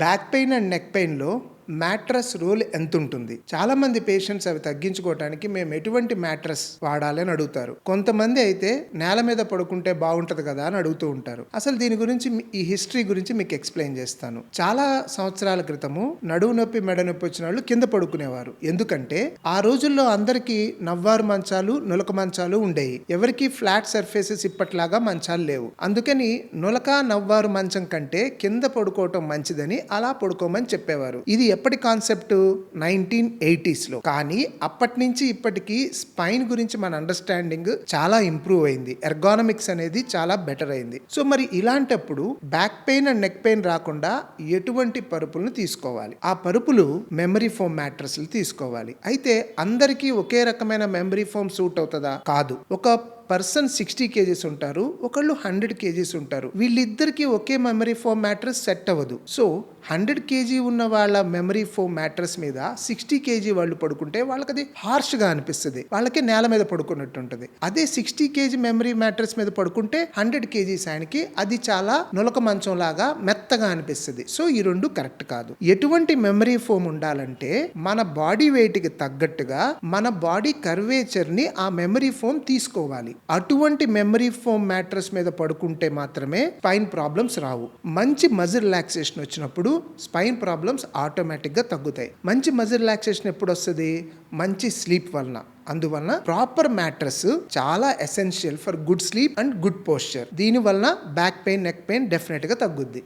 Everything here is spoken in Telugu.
బ్యాక్ పెయిన్ అండ్ నెక్ పెయిన్లో మ్యాట్రస్ రోల్ ఎంత ఉంటుంది చాలా మంది పేషెంట్స్ అవి తగ్గించుకోవడానికి మేము ఎటువంటి మ్యాట్రస్ వాడాలి అని అడుగుతారు. కొంతమంది అయితే నేల మీద పడుకుంటే బాగుంటది కదా అని అడుగుతూ ఉంటారు. అసలు దీని గురించి మీ- ఈ హిస్టరీ గురించి మీకు ఎక్స్ప్లెయిన్ చేస్తాను. చాలా సంవత్సరాల క్రితము నడువు నొప్పి మెడ నొప్పి వచ్చిన వాళ్ళు కింద పడుకునేవారు. ఎందుకంటే ఆ రోజుల్లో అందరికీ నవ్వారు మంచాలు నులక మంచాలు ఉండేవి ఎవరికి ఫ్లాట్ సర్ఫేసెస్ ఇప్పట్లాగా మంచాలు లేవు. అందుకని నులక నవ్వారు మంచం కంటే కింద పడుకోవటం మంచిదని అలా పడుకోమని చెప్పేవారు. ఇది ఎప్పటి కాన్సెప్ట్? నైన్టీన్ ఎయిటీస్లో. కానీ అప్పటి నుంచి ఇప్పటికి స్పైన్ గురించి మన అండర్స్టాండింగ్ చాలా ఇంప్రూవ్ అయింది. ఎర్గానమిక్స్ అనేది చాలా బెటర్ అయింది. సో మరి ఇలాంటప్పుడు back pain and neck pain రాకుండా ఎటువంటి పరుపులను తీసుకోవాలి? ఆ పరుపులు మెమరీ ఫోమ్ మ్యాట్రస్లు తీసుకోవాలి. అయితే అందరికీ ఒకే రకమైన మెమరీ ఫోమ్ సూట్ అవుతుందా? కాదు. ఒక పర్సన్ సిక్స్టీ కేజీస్ ఉంటారు ఒకళ్ళు హండ్రెడ్ కేజీస్ ఉంటారు. వీళ్ళిద్దరికి ఒకే మెమరీ ఫోమ్ మ్యాట్రస్ సెట్ అవ్వదు. సో హండ్రెడ్ కేజీ ఉన్న వాళ్ళ మెమరీ ఫోమ్ మ్యాట్రస్ మీద సిక్స్టీ కేజీ వాళ్ళు పడుకుంటే వాళ్ళకి అది హార్ష్గా అనిపిస్తుంది. వాళ్ళకి నేల మీద పడుకున్నట్టు ఉంటుంది అదే సిక్స్టీ కేజీ మెమరీ మ్యాట్రస్ మీద పడుకుంటే హండ్రెడ్ కేజీస్ ఆయనకి అది చాలా నులక మంచం లాగా మెత్తగా అనిపిస్తుంది. సో ఈ రెండు కరెక్ట్ కాదు. ఎటువంటి మెమరీ ఫోమ్ ఉండాలంటే మన బాడీ వెయిట్కి తగ్గట్టుగా మన బాడీ కర్వేచర్ని ఆ మెమరీ ఫోమ్ తీసుకోవాలి. అటువంటి మెమరీ ఫోమ్ మ్యాట్రస్ మీద పడుకుంటే మాత్రమే స్పైన్ ప్రాబ్లమ్స్ రావు. మంచి మజిల్ రిలాక్సేషన్ వచ్చినప్పుడు స్పైన్ ప్రాబ్లమ్స్ ఆటోమేటిక్గా తగ్గుతాయి. మంచి మజిల్ రిలాక్సేషన్ ఎప్పుడు వస్తుంది? మంచి స్లీప్ వలన. అందువలన ప్రాపర్ మ్యాట్రస్ చాలా essential for good sleep and good posture దీని వలన బ్యాక్ పెయిన్ నెక్ పెయిన్ డెఫినెట్గా తగ్గుద్ది.